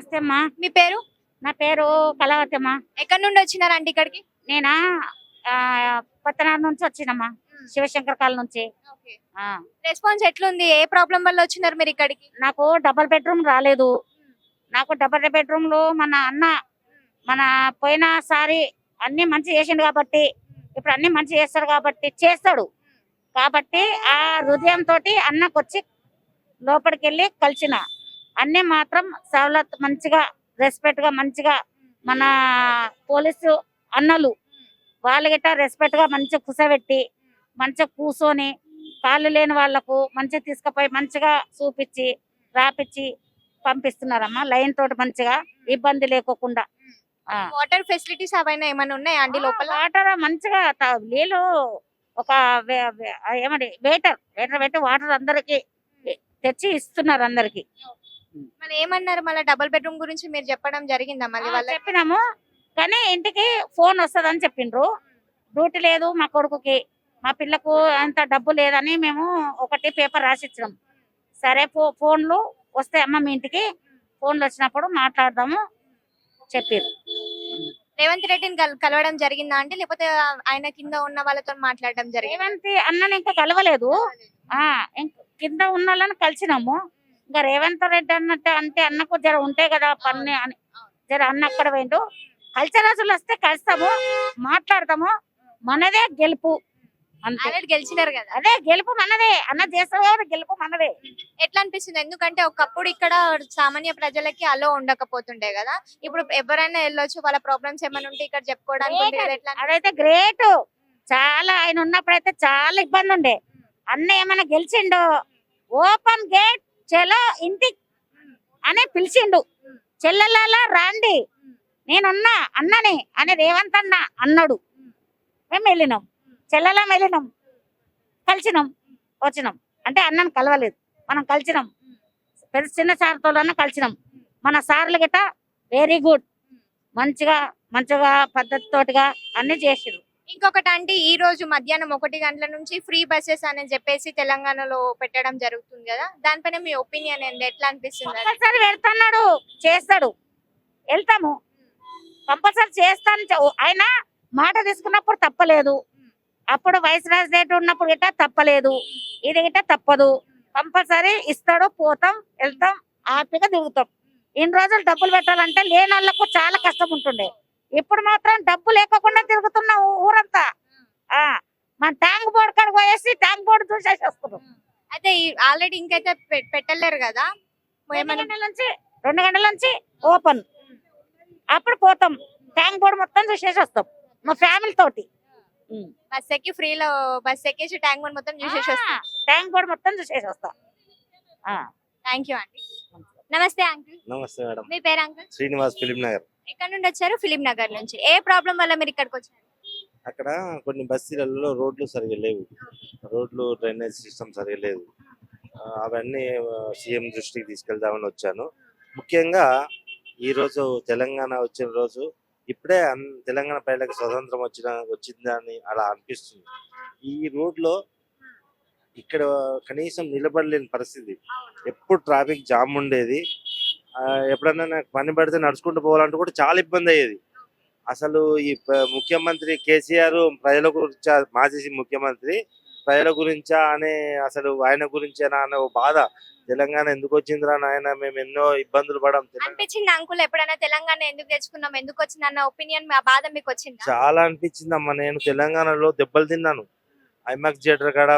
నమస్తే అమ్మా మీ పేరు? నా పేరు కళావతి అమ్మా ఎక్కడి నుండి వచ్చినారండి ఇక్కడికి? నేనా ఆ, పత్తనాడు నుంచి వచ్చినమ్మా. శివశంకర్ కాల నుంచి. ఆ, రెస్పాన్స్ ఎట్లుంది? ఏ ప్రాబ్లం వల్ల వచ్చినారు మీరు ఇక్కడికి? నాకు డబల్ బెడ్రూమ్ రాలేదు. నాకు డబల్ బెడ్రూమ్లో మన అన్న మన పోయినసారి అన్ని మంచి చేసిండు కాబట్టి ఇప్పుడు అన్ని మంచి చేస్తాడు కాబట్టి చేస్తాడు. కాబట్టి ఆ హృదయం తోటి అన్నకు వచ్చి లోపలికి వెళ్ళి కలిసిన. అన్ని మాత్రం సవలత్ మంచిగా రెస్పెక్ట్గా మంచిగా మన పోలీసు అన్నలు వాళ్ళ గిట్ట రెస్పెక్ట్గా మంచిగా కూసబెట్టి మంచిగా కూర్చొని కాళ్ళు లేని వాళ్ళకు మంచిగా తీసుకుపోయి మంచిగా చూపించి రాపిచ్చి పంపిస్తున్నారమ్మా. లైన్ తోటి మంచిగా ఇబ్బంది లేకోకుండా. వాటర్ ఫెసిలిటీస్ అవైనా ఏమైనా ఉన్నాయా అండి లోపల? వాటర్ మంచిగా నీళ్ళు ఒక ఏమండి వేటర్ వేటర్ పెట్టి వాటర్ అందరికి తెచ్చి ఇస్తున్నారు అందరికి. మరి ఏమన్నారు మళ్ళీ డబుల్ బెడ్రూమ్ గురించి మీరు చెప్పడం జరిగిందా మళ్ళీ వాళ్ళ చెప్పినాము. కానీ ఇంటికి ఫోన్ వస్తదని చెప్పిండ్రు డ్యూటీ లేదు మా కొడుకుకి. మా పిల్లకు అంత డబ్బు లేదని మేము ఒకటి పేపర్ రాసిచ్చినాం. సరే ఫో ఫోన్లు వస్తాయి అమ్మ మీ ఇంటికి ఫోన్లు వచ్చినప్పుడు మాట్లాడదాము చెప్పారు. రేవంత్ రెడ్డిని కల్- కలవడం జరిగిందా అండి? లేకపోతే ఆయన కింద ఉన్న వాళ్ళతో మాట్లాడడం జరిగింది? రేవంత్ అన్నని ఇంకా కలవలేదు. కింద ఉన్న వాళ్ళని కలిసినాము. ఇంకా రేవంత్ రెడ్డి అన్నట్టు అంటే అన్నకు జర ఉంటాయి కదా పని అని జర అన్న అక్కడ పోయిండు. కలిసే రోజులు వస్తే కలుస్తాము మాట్లాడతాము మనదే గెలుపు ఆల్రెడీ గెలిచినారు కదా. అదే గెలుపు మనదే అన్న కాబట్టి గెలుపు మనదే. ఎట్లా అనిపిస్తుంది? ఎందుకంటే ఒకప్పుడు ఇక్కడ సామాన్య ప్రజలకి అలో ఉండకపోతుండే కదా. ఇప్పుడు ఎవరైనా వెళ్ళొచ్చు వాళ్ళ ప్రాబ్లమ్స్ ఏమైనా ఉంటే ఇక్కడ చెప్పుకోవడానికి అదైతే గ్రేట్ చాలా ఆయన ఉన్నప్పుడైతే చాలా ఇబ్బంది ఉండే. అన్న ఏమైనా గెలిచిండు ఓపెన్ గేట్ చెలో ఇంటి అని పిలిచిండు. చెల్లెలలా రాండి. నేనున్నా అన్నని అని రేవంత్ అన్న అన్నాడు. మేము వెళ్ళినాం. చెల్లెలం వెళ్ళినాం. కలిసినాం. వచ్చినాం. అంటే అన్నని కలవలేదు. మనం కలిసినాం. పెద్ద చిన్న సార్తో కలిసినాం. మన సార్లు గిట్ట వెరీ గుడ్ మంచిగా మంచిగా పద్ధతితోటిగా అన్ని చేసిరు ఇంకొకటి అంటే ఈ రోజు మధ్యాహ్నం ఒకటి గంటల నుంచి ఫ్రీ బస్సెస్ అని చెప్పేసి తెలంగాణలో పెట్టడం జరుగుతుంది కదా? దానిపైన మీ ఒపీనియన్ ఏంది? ఎట్లా అనిపిస్తుంది? కంపల్సరీ వెళ్తున్నాడు చేస్తాడు. వెళ్తాము. కంపల్సరీ చేస్తాను. ఆయన మాట తీసుకున్నప్పుడు తప్పలేదు. అప్పుడు వైస్ రాజు ఉన్నప్పుడు గిట్ట తప్పలేదు. ఇది గిట్ట తప్పదు. కంపల్సరీ ఇస్తాడు పోతాం వెళ్తాం హ్యాపీగా దిగుతాం ఇన్ని రోజులు డబ్బులు పెట్టాలంటే లేని వాళ్ళకు చాలా కష్టం ఉంటుండే. ఇప్పుడు మాత్రం డబ్బు లేకుండా తిరుగుతున్న ఊరంతా. ఆ మన ట్యాంక్ బోర్డు కాడికి పోయేసి ట్యాంక్ బోర్డు చూసేసి వస్తున్నాం అయితే ఆల్రెడీ ఇంకైతే పెట్టలేరు కదా? నుంచి రెండు గంటల నుంచి ఓపెన్. అప్పుడు పోతాం. ట్యాంక్ బోర్డు మొత్తం చూసేసి వస్తాం మా ఫ్యామిలీ తోటి. బస్ ఎక్కి ఫ్రీలో బస్ ఎక్కేసి ట్యాంక్ బండ్ మొత్తం చూసేసి వస్తాం ట్యాంక్ బోర్డు మొత్తం చూసేసి వస్తాం ఆ. థ్యాంక్ యూ అండి. నమస్తే అంకుల్. నమస్తే మేడం. మీ పేరు అంకుల్? శ్రీనివాస్ ఫిలిం నగర్. ఎక్కడ నుండి వచ్చారు? ఫిలిం నగర్ నుంచి. ఏ ప్రాబ్లం వల్ల మీరు ఇక్కడికి వచ్చారు? అక్కడ కొన్ని బస్తీలలో రోడ్లు సరిగా లేవు. రోడ్లు డ్రైనేజ్ సిస్టమ్ సరిగా లేదు. అవన్నీ సీఎం దృష్టికి తీసుకెళ్దామని వచ్చాను. ముఖ్యంగా ఈ రోజు తెలంగాణ వచ్చిన రోజు ఇప్పుడే తెలంగాణ ప్రజలకు స్వతంత్రం వచ్చిన వచ్చిందని అలా అనిపిస్తుంది. ఈ రోడ్లో ఇక్కడ కనీసం నిలబడలేని పరిస్థితి. ఎప్పుడు ట్రాఫిక్ జామ్ ఉండేది. ఆ, ఎప్పుడన్నా నాకు పని పడితే నడుచుకుంటూ పోవాలంటే కూడా చాలా ఇబ్బంది అయ్యేది. అసలు ఈ ముఖ్యమంత్రి కేసీఆర్ ప్రజల గురించా మాజీ ముఖ్యమంత్రి ప్రజల గురించా అనే అసలు ఆయన గురించేనా అనే ఓ బాధ. తెలంగాణ ఎందుకు వచ్చిందిరా నాయన? మేము ఎన్నో ఇబ్బందులు పడాం. అనిపించింది అంకుల్ ఎప్పుడైనా తెలంగాణ ఎందుకు తెచ్చుకున్నాం? ఎందుకు వచ్చింది అన్న ఒపీనియన్ బాధ మీకు వచ్చిందా? చాలా అనిపించిందమ్మా. నేను తెలంగాణలో దెబ్బలు తిన్నాను. ఐమాక్స్ థియేటర్ కాడ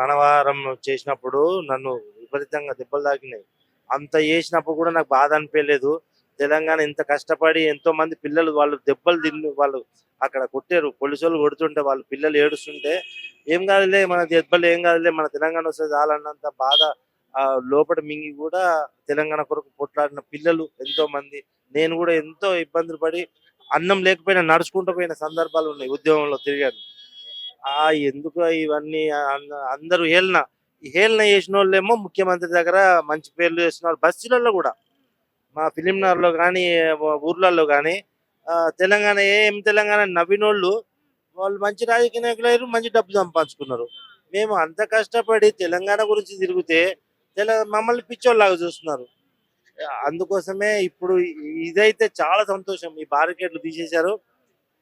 మనవారం చేసినప్పుడు నన్ను విపరీతంగా దెబ్బలు తాకినాయి. అంత చేసినప్పుడు కూడా నాకు బాధ అనిపించలేదు తెలంగాణ ఇంత కష్టపడి ఎంతో మంది పిల్లలు వాళ్ళు దెబ్బలు తిన్ను వాళ్ళు అక్కడ కొట్టారు. పోలీసులు కొడుతుంటే వాళ్ళు పిల్లలు ఏడుస్తుంటే ఏం కాదులే మన దెబ్బలు ఏం కాదులే మన తెలంగాణ వస్తే చాలన్నంత బాధ లోపల మింగి కూడా తెలంగాణ కొరకు కొట్లాడిన పిల్లలు ఎంతో మంది. నేను కూడా ఎంతో ఇబ్బందులు పడి అన్నం లేకపోయినా నడుచుకుంటూ పోయిన సందర్భాలు ఉన్నాయి ఉద్యమంలో తిరిగాను. ఆ ఎందుకు ఇవన్నీ? అందరూ హేళన. ఈ హేళన చేసిన వాళ్ళేమో ముఖ్యమంత్రి దగ్గర మంచి పేర్లు చేసిన వాళ్ళు బస్సులలో కూడా. మా ఫిలింనగర్లో కానీ ఊర్లలో కానీ తెలంగాణ ఏం తెలంగాణ నవ్వినోళ్ళు వాళ్ళు మంచి రాజకీయ నాయకులు అయ్యారు మంచి డబ్బు సంపాదించుకున్నారు. మేము అంత కష్టపడి తెలంగాణ గురించి తిరిగితే తెల మమ్మల్ని పిచ్చోళ్ళలాగా చూస్తున్నారు. అందుకోసమే ఇప్పుడు ఇదైతే చాలా సంతోషం. ఈ బారికేడ్లు తీసేశారు.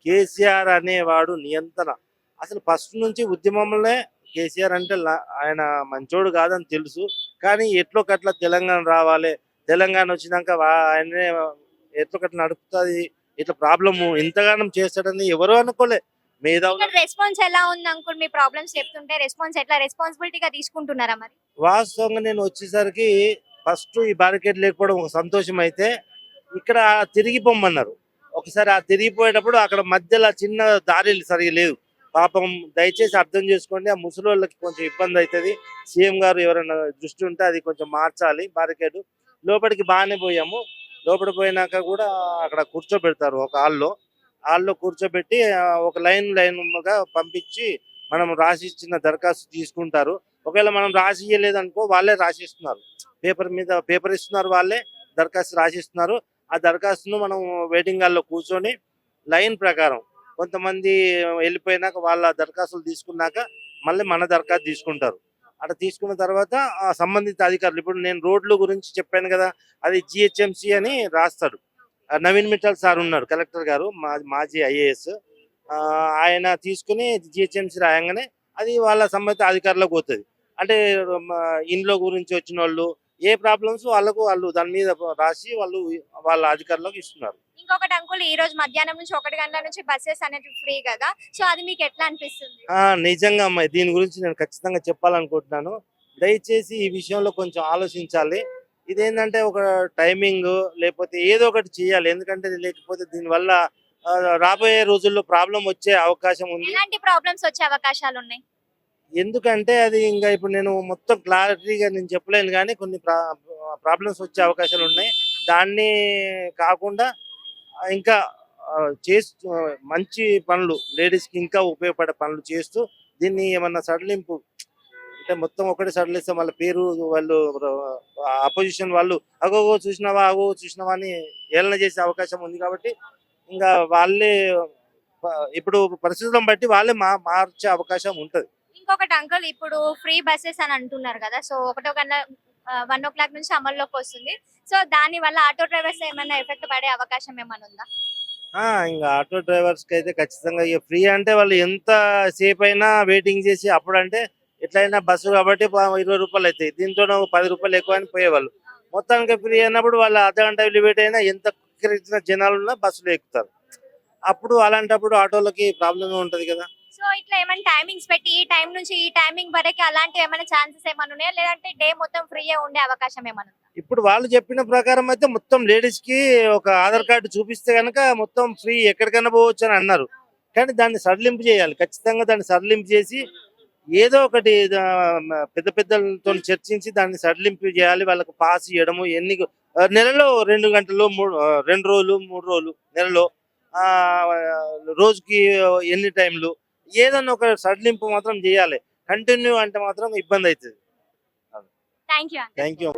కేసీఆర్ అనేవాడు నియంత్రణ అసలు ఫస్ట్ నుంచి ఉద్యమంలోనే కేసీఆర్ అంటే ఆయన మంచోడు కాదని తెలుసు. కానీ ఎట్లో కట్ల తెలంగాణ రావాలి తెలంగాణ వచ్చినాక ఆయనే ఎట్లో కట్ల నడుపుతుంది ఇట్లా ప్రాబ్లము ఇంతగానం చేస్తాడని ఎవరు అనుకోలే. రెస్పాన్స్ ఎలా ఉంది అంకుల్? మీ ప్రాబ్లమ్స్ చెప్తుంటే రెస్పాన్స్ ఎట్లా రెస్పాన్సిబిలిటీగా తీసుకుంటున్నారా మరి? వాస్తవంగా నేను వచ్చేసరికి ఫస్ట్ ఈ బారికేడ్ లేకపోవడం ఒక సంతోషం అయితే ఇక్కడ తిరిగి పొమ్మన్నారు ఒకసారి ఆ తిరిగిపోయేటప్పుడు అక్కడ మధ్యలో చిన్న దారి సరిగా లేదు పాపం దయచేసి అర్థం చేసుకోండి. ఆ ముసలి వాళ్ళకి కొంచెం ఇబ్బంది అవుతుంది. సీఎం గారు ఎవరైనా దృష్టి ఉంటే అది కొంచెం మార్చాలి బారికేడు. లోపలికి బాగానే పోయాము. లోపల పోయినాక కూడా అక్కడ కూర్చోబెడతారు ఒక హాల్లో. హాల్లో కూర్చోబెట్టి ఒక లైన్ లైన్గా పంపించి మనం రాసి ఇచ్చిన దరఖాస్తు తీసుకుంటారు. ఒకవేళ మనం రాసి అనుకో వాళ్ళే రాసిస్తున్నారు. పేపర్ మీద పేపర్ ఇస్తున్నారు వాళ్ళే దరఖాస్తు రాసిస్తున్నారు. ఆ దరఖాస్తును మనం వెయిటింగ్ హాల్లో కూర్చొని లైన్ ప్రకారం కొంతమంది వెళ్ళిపోయినాక వాళ్ళ దరఖాస్తులు తీసుకున్నాక మళ్ళీ మన దరఖాస్తు తీసుకుంటారు. అట్లా తీసుకున్న తర్వాత ఆ సంబంధిత అధికారులు ఇప్పుడు నేను రోడ్ల గురించి చెప్పాను కదా అది జిహెచ్ఎంసి అని రాస్తాడు. నవీన్ మిట్టల్ సార్ ఉన్నారు కలెక్టర్ గారు మా మాజీ ఐఏఎస్. ఆయన తీసుకుని జిహెచ్ఎంసి రాయంగానే అది వాళ్ళ సంబంధిత అధికారులకు పోతుంది. అంటే మ, ఇండ్ల గురించి వచ్చిన వాళ్ళు ఏ ప్రాబ్లమ్స్ వాళ్ళకు వాళ్ళు దాని మీద రాసి వాళ్ళు వాళ్ళ అధికారులకు ఇస్తున్నారు. ఇంకొకటి అంకుల్ ఈ రోజు మధ్యాహ్నం నుంచి ఒకటి గంటల నుంచి బస్సెస్ అనేది ఫ్రీ కదా? సో అది మీకు ఎట్లా అనిపిస్తుంది? ఆ, నిజంగా అమ్మాయి దీని గురించి నేను ఖచ్చితంగా చెప్పాలనుకుంటున్నాను. దయచేసి ఈ విషయంలో కొంచెం ఆలోచించాలి. ఇదేంటంటే ఒక టైమింగ్ లేకపోతే ఏదో ఒకటి చేయాలి. ఎందుకంటే లేకపోతే దీనివల్ల రాబోయే రోజుల్లో ప్రాబ్లం వచ్చే అవకాశం ఉంది. ఎలాంటి ప్రాబ్లమ్స్ వచ్చే అవకాశాలు ఉన్నాయి? ఎందుకంటే అది ఇంకా ఇప్పుడు నేను మొత్తం క్లారిటీగా నేను చెప్పలేను కానీ కొన్ని ప్రాబ్లమ్స్ వచ్చే అవకాశాలు ఉన్నాయి. దాన్ని కాకుండా ఇంకా చేస్తూ మంచి పనులు లేడీస్కి ఇంకా ఉపయోగపడే పనులు చేస్తూ దీన్ని ఏమన్నా సడలింపు అంటే మొత్తం ఒకటి సడలిస్తే వాళ్ళ పేరు వాళ్ళు అపోజిషన్ వాళ్ళు అగో చూసినావా అగో చూసినావా అని ఏలన చేసే అవకాశం ఉంది కాబట్టి ఇంకా వాళ్ళే ఇప్పుడు పరిస్థితులను బట్టి వాళ్ళే మా మార్చే అవకాశం ఉంటుంది. ఇంకొకటి అంకుల్ ఇప్పుడు ఫ్రీ బస్సెస్ అని అంటున్నారు కదా సో ఒకటో కన్నా వన్ ఓ క్లాక్ నుంచి అమల్లోకి వస్తుంది. సో దాని వల్ల ఆటో డ్రైవర్స్ ఏమైనా ఎఫెక్ట్ పడే అవకాశం ఏమైనా ఉందా? ఇంకా ఆటో డ్రైవర్స్కి అయితే ఖచ్చితంగా ఇక ఫ్రీ అంటే వాళ్ళు ఎంత సేపు అయినా వెయిటింగ్ చేసి అప్పుడు అంటే ఎట్లయినా బస్సు కాబట్టి ఇరవై రూపాయలు అవుతాయి దీంతో పది రూపాయలు ఎక్కువ అని పోయేవాళ్ళు. మొత్తానికి ఫ్రీ అయినప్పుడు వాళ్ళు అర్ధ గంట వెయిట్ అయినా ఎంత జనాలు ఉన్నా బస్సులో ఎక్కుతారు. అప్పుడు అలాంటప్పుడు ఆటోలకి ప్రాబ్లమే ఉంటది కదా? సో ఇట్లా ఏమైనా టైమింగ్స్ పెట్టి ఈ టైం నుంచి ఈ టైమింగ్ వరకు అలాంటి ఏమైనా ఛాన్సెస్ ఏమైనా ఉన్నాయా? లేదంటే డే మొత్తం ఫ్రీ ఉండే అవకాశం ఏమైనా ఇప్పుడు వాళ్ళు చెప్పిన ప్రకారం అయితే మొత్తం లేడీస్కి ఒక ఆధార్ కార్డు చూపిస్తే కనుక మొత్తం ఫ్రీ ఎక్కడికైనా పోవచ్చు అని అన్నారు. కానీ దాన్ని సడలింపు చేయాలి. ఖచ్చితంగా దాన్ని సడలింపు చేసి ఏదో ఒకటి పెద్ద పెద్దలతో చర్చించి దాన్ని సడలింపు చేయాలి. వాళ్ళకి పాస్ ఇవ్వడము ఎన్ని నెలలో రెండు గంటలు మూడు రెండు రోజులు మూడు రోజులు నెలలో ఆ రోజుకి ఎన్ని టైంలు ఏదన్నా ఒక సడలింపు మాత్రం చేయాలి. కంటిన్యూ అంటే మాత్రం ఇబ్బంది అవుతుంది థ్యాంక్ యూ